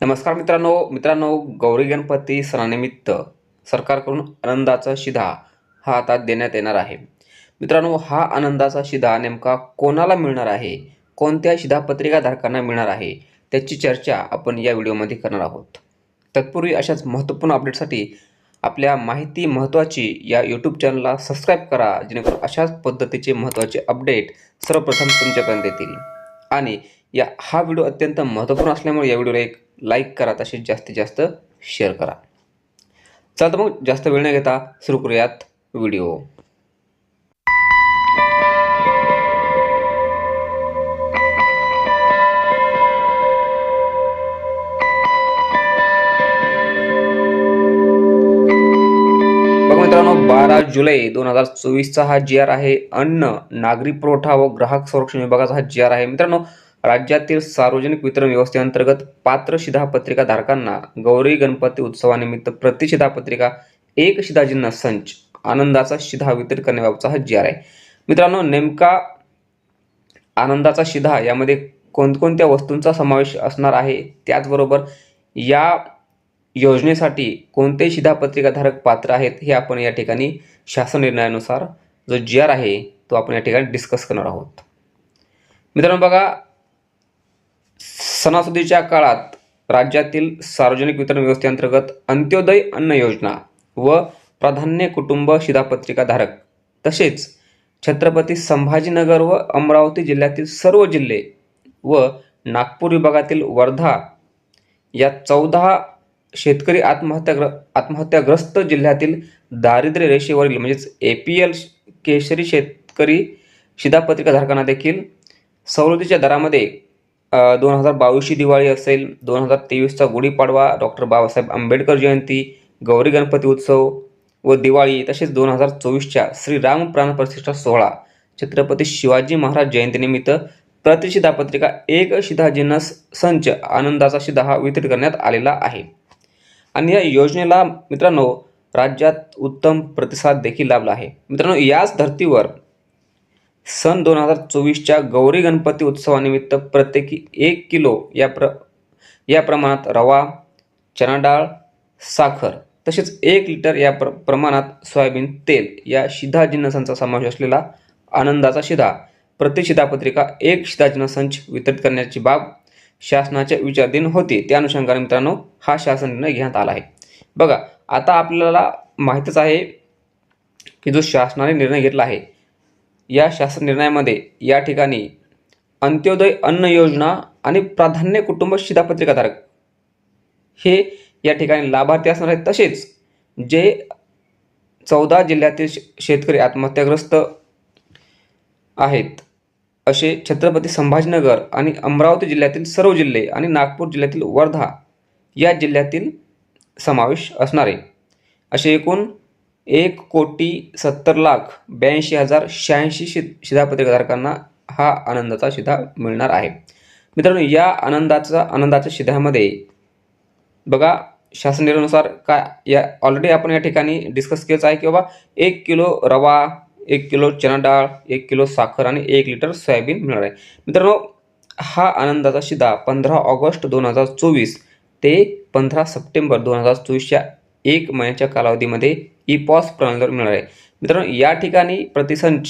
नमस्कार मित्रांनो मित्रांनो गौरी गणपती सणानिमित्त सरकारकडून आनंदाचा शिधा हा आता देण्यात येणार आहे. मित्रांनो हा आनंदाचा शिधा नेमका कोणाला मिळणार आहे? कोणत्या शिधापत्रिका धारकांना मिळणार आहे? त्याची चर्चा आपण या व्हिडिओमध्ये करणार आहोत. तत्पूर्वी अशाच महत्त्वपूर्ण अपडेटसाठी आपल्या माहिती महत्त्वाची या यूट्यूब चॅनलला सबस्क्राईब करा जेणेकरून अशाच पद्धतीचे महत्त्वाचे अपडेट सर्वप्रथम तुमच्यापर्यंत येतील. आणि या हा व्हिडिओ अत्यंत महत्त्वपूर्ण असल्यामुळे या व्हिडिओला एक लाईक करा तसेच जास्तीत जास्त शेअर करा. चला तर मग जास्त वेळ न घेता सुरू करूयात व्हिडिओ. मित्रांनो बारा जुलै दोन हजार चोवीसचा हा जी आर आहे. अन्न नागरी पुरवठा व ग्राहक संरक्षण विभागाचा हा जी आर आहे. मित्रांनो राज्यातील सार्वजनिक वितरण व्यवस्थेअंतर्गत पात्र शिधापत्रिका धारकांना गौरी गणपती उत्सवानिमित्त प्रति शिधापत्रिका एक शिधाजींना संच आनंदाचा शिधा वितरित करण्याबाबतचा हा जी आर आहे मित्रांनो नेमका आनंदाचा शिधा यामध्ये कोणकोणत्या वस्तूंचा समावेश असणार आहे? त्याचबरोबर या योजनेसाठी कोणते शिधापत्रिकाधारक पात्र आहेत हे आपण या ठिकाणी शासन निर्णयानुसार जो जी आर आहे तो आपण या ठिकाणी डिस्कस करणार आहोत. मित्रांनो बघा सणासुदीच्या काळात राज्यातील सार्वजनिक वितरण व्यवस्थेअंतर्गत अंत्योदय अन्न योजना व प्राधान्य कुटुंब शिधापत्रिकाधारक तसेच छत्रपती संभाजीनगर व अमरावती जिल्ह्यातील सर्व जिल्हे व नागपूर विभागातील वर्धा या चौदा शेतकरी आत्महत्याग्र आत्महत्याग्रस्त जिल्ह्यातील दारिद्र्य रेषेवरील म्हणजेच ए पी एल केशरी शेतकरी शिधापत्रिकाधारकांना देखील सवलतीच्या दरामध्ये दोन हजार बावीसची दिवाळी असेल दोन हजार तेवीसचा गुढीपाडवा डॉक्टर बाबासाहेब आंबेडकर जयंती गौरी गणपती उत्सव व दिवाळी तसेच दोन हजार चोवीसच्या श्रीराम प्राणप्रतिष्ठा सोहळा. छत्रपती शिवाजी महाराज जयंतीनिमित्त प्रतिशिधापत्रिका एक शिधाजिन्नस संच आनंदाचा शिधा हा वितरित करण्यात आलेला आहे. आणि या योजनेला मित्रांनो राज्यात उत्तम प्रतिसाद देखील लाभला आहे. मित्रांनो याच धर्तीवर सन दोन हजार चोवीसच्या गौरी गणपती उत्सवानिमित्त प्रत्येकी एक किलो या प्र या प्रमाणात रवा चणा डाळ साखर तसेच एक लिटर या प्र प्रमाणात सोयाबीन तेल या शिधा जिन्नसांचा समावेश असलेला आनंदाचा शिधा प्रति शिधापत्रिका एक शिधा संच वितरित करण्याची बाब शासनाच्या विचाराधीन होती. त्या अनुषंगाने मित्रांनो हा शासन निर्णय घेण्यात आला आहे. बघा आता आपल्याला माहीतच आहे की जो शासनाने निर्णय घेतला आहे या शासन निर्णयामध्ये या ठिकाणी अंत्योदय अन्न योजना आणि प्राधान्य कुटुंब शिधापत्रिकाधारक हे या ठिकाणी लाभार्थी असणार आहेत. तसेच जे चौदा जिल्ह्यातील शेतकरी आत्महत्याग्रस्त आहेत असे छत्रपती संभाजीनगर आणि अमरावती जिल्ह्यातील सर्व जिल्हे आणि नागपूर जिल्ह्यातील वर्धा या जिल्ह्यातील समावेश असणार आहे. असे एकूण एक कोटी सत्तर लाख ब्याऐंशी हजार शहाऐंशी शि शिधापत्रिकाधारकांना हा आनंदाचा शिधा मिळणार आहे. मित्रांनो या आनंदाचा आनंदाच्या शिधामध्ये बघा शासन निर्णयानुसार काय या ऑलरेडी आपण या ठिकाणी डिस्कस केलंच आहे की बाबा एक किलो रवा एक किलो चणा डाळ एक किलो साखर आणि एक लिटर सोयाबीन मिळणार आहे. मित्रांनो हा आनंदाचा शिधा पंधरा ऑगस्ट दोन हजार चोवीस ते पंधरा सप्टेंबर दोन हजार चोवीसच्या एक महिन्याच्या कालावधीमध्ये ई पॉस प्रणालीवर मिळणार आहे मित्रांनो या ठिकाणी प्रतिसंच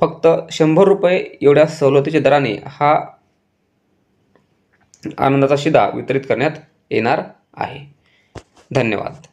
फक्त शंभर रुपये एवढ्या सवलतीच्या दराने हा आनंदाचा शिधा वितरित करण्यात येणार आहे. धन्यवाद.